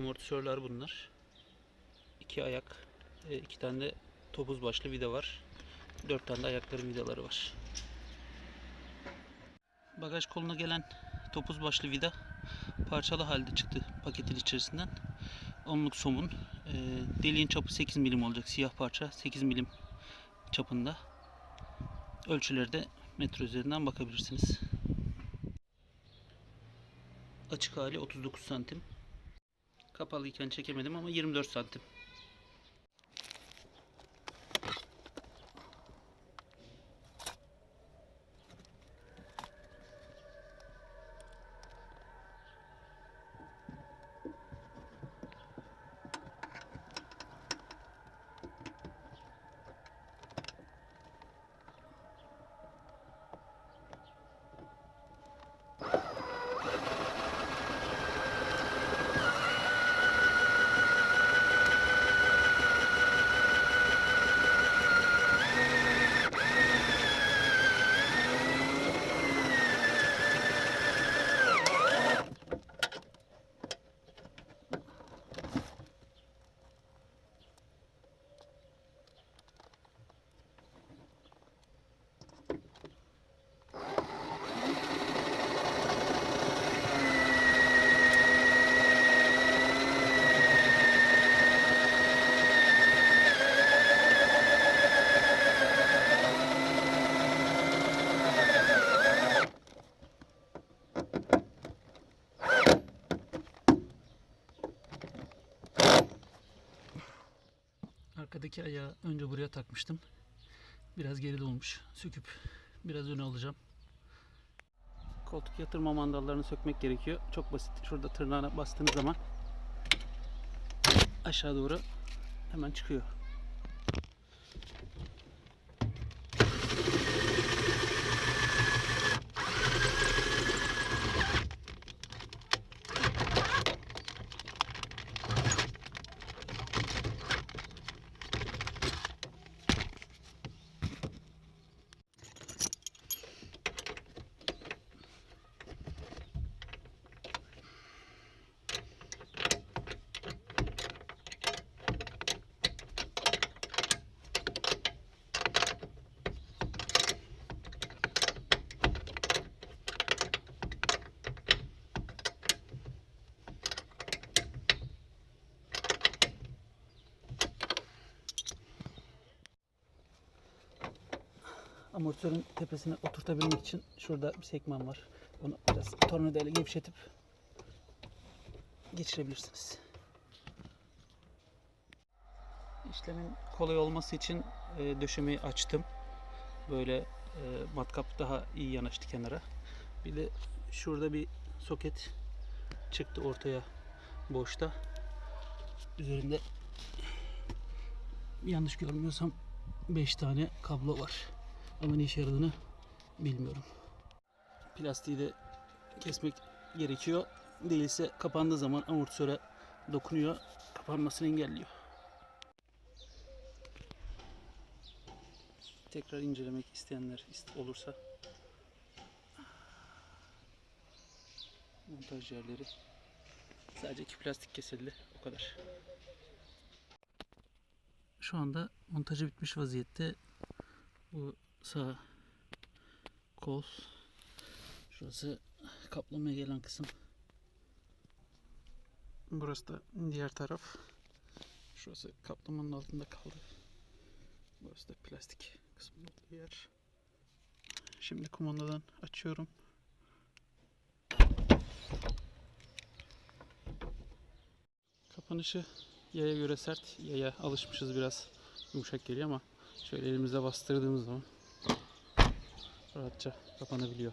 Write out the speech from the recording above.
Amortisörler bunlar. İki ayak, e, iki tane de topuz başlı vida var. Dört tane de ayakların vidaları var. Bagaj koluna gelen topuz başlı vida parçalı halde çıktı paketin içerisinden. Onluk somun. E, deliğin çapı 8 milim olacak. Siyah parça 8 milim çapında. Ölçüleri de metre üzerinden bakabilirsiniz. Açık hali 39 santim. Kapalıyken çekemedim ama 24 santim. Arkadaki ayağı önce buraya takmıştım. Biraz geride olmuş. Söküp biraz öne alacağım. Koltuk yatırma mandallarını sökmek gerekiyor. Çok basit. Şurada tırnağına bastığınız zaman aşağı doğru hemen çıkıyor. Amortisörün tepesine oturtabilmek için şurada bir sekmen var. Bunu biraz tornavidayla gevşetip geçirebilirsiniz. İşlemin kolay olması için e, döşemeyi açtım. Böyle e, matkap daha iyi yanaştı kenara. Bir de şurada bir soket çıktı ortaya boşta. Üzerinde yanlış görmüyorsam 5 tane kablo var. Ama ne işe yaradığını bilmiyorum. Plastiği de kesmek gerekiyor. Değilse kapandığı zaman amortisöre dokunuyor. Kapanmasını engelliyor. Tekrar incelemek isteyenler ist- olursa montaj yerleri sadece iki plastik kesildi. O kadar. Şu anda montajı bitmiş vaziyette. Bu sağ kol. Şurası kaplamaya gelen kısım. Burası da diğer taraf. Şurası kaplamanın altında kaldı. Burası da plastik kısmı olduğu yer. Şimdi kumandadan açıyorum. Kapanışı yaya göre sert. Yaya alışmışız biraz yumuşak geliyor ama şöyle elimizle bastırdığımız zaman rahatça kapanabiliyor.